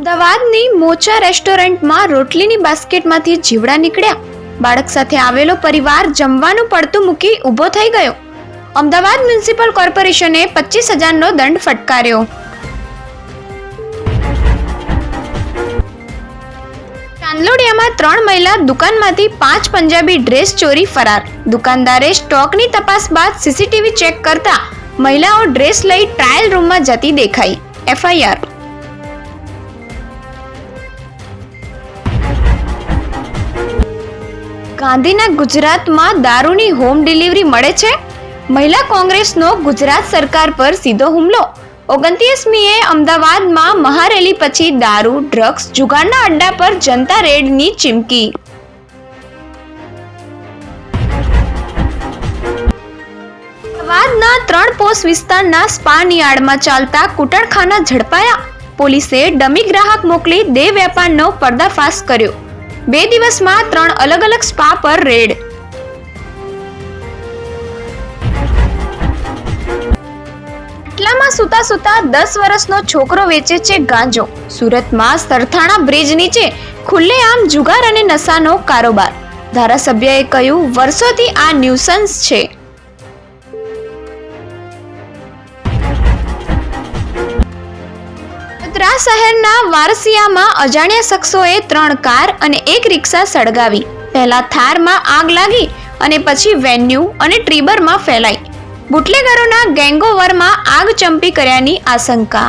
અમદાવાદની મોચા રેસ્ટોરન્ટમાં રોટલીની બાસ્કેટમાંથી જીવડા નીકળ્યા. બાળક સાથે આવેલો પરિવાર જમવાનું પડતું મૂકી ઊભો થઈ ગયો. અમદાવાદ મ્યુનિસિપલ કોર્પોરેશને પચીસ હજારનો દંડ ફટકાર્યો. ચાંદલોડિયામાં ત્રણ મહિલા દુકાનમાંથી પાંચ પંજાબી ડ્રેસ ચોરી ફરાર. દુકાનદારે સ્ટોકની તપાસ બાદ સીસીટીવી ચેક કરતા મહિલાઓ ડ્રેસ લઈ ટ્રાયલ રૂમમાં જતી દેખાઈ. એફઆઈઆર ગાંધીના ગુજરાતમાં દારૂની હોમ ડિલિવરી મળે છે? મહિલા કોંગ્રેસનો ગુજરાત સરકાર પર સીધો હુમલો. ઓગણત્રીસમીએ અમદાવાદમાં મહારેલી પછી દારૂ, ડ્રગ્સ જુગારના અડ્ડા પર જનતા રેડની ચીમકી. અમદાવાદના ત્રણ પોસ્ટ વિસ્તારના સ્પાની આડમાં ચાલતા કૂટણખાના ઝડપાયા. પોલીસે ડમી ગ્રાહક મોકલી દેહ વેપારનો પર્દાફાશ કર્યો. બે દિવસમાં ત્રણ અલગ અલગ સ્પા પર રેડ. એટલામાં સૂતા સૂતા દસ વર્ષનો છોકરો વેચે છે ગાંજો. સુરતમાં સરથાણા બ્રિજ નીચે ખુલ્લેઆમ જુગાર અને નશાનો કારોબાર. ધારાસભ્યએ કહ્યું, વર્ષોથી આ ન્યુસન્સ છે. વડોદરા શહેરના વારસિયામાં અજાણ્યા શખ્સોએ ત્રણ કાર અને એક રિક્ષા સળગાવી. પહેલા થારમાં આગ લાગી અને પછી વેન્યુ અને ટ્રીબરમાં ફેલાઈ. બુટલેગરોના ગેંગોવરમાં આગ ચંપી કર્યાની આશંકા.